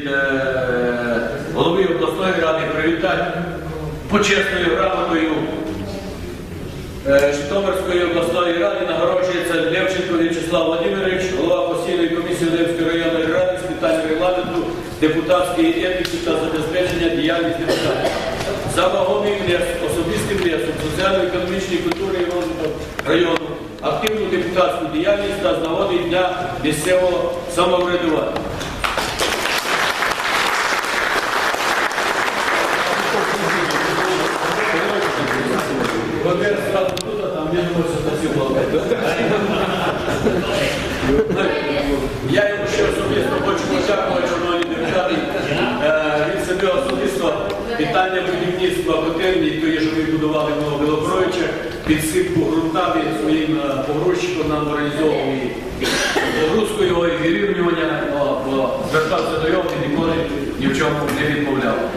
Е, голови обласної ради привітати почесною грамотою е, Житомирської обласної ради нагороджується Левченко В'ячеслав Владимирович, голова постійної комісії Левської районної ради з питань регламенту, депутатської етики та забезпечення діяльності депутатів. За вагомий внесок, особистий внесок, соціально-економічний культурний розвиток району, активну депутатську діяльність та з нагоди дня місцевого самоврядування. Владимир сразу тут, а там мне думаю, що спасибо. Я йому ще особисто хочу подякувати, шановні депутати. Е, Він себе особисто питання будівництва котельні, тої, що ми будували в Білокровича, підсипку ґрунтами своїм е, погрузчиком нам організовував і погрузку його і вирівнювання, бо звертався до нього і ніколи ні в чому не відмовляв.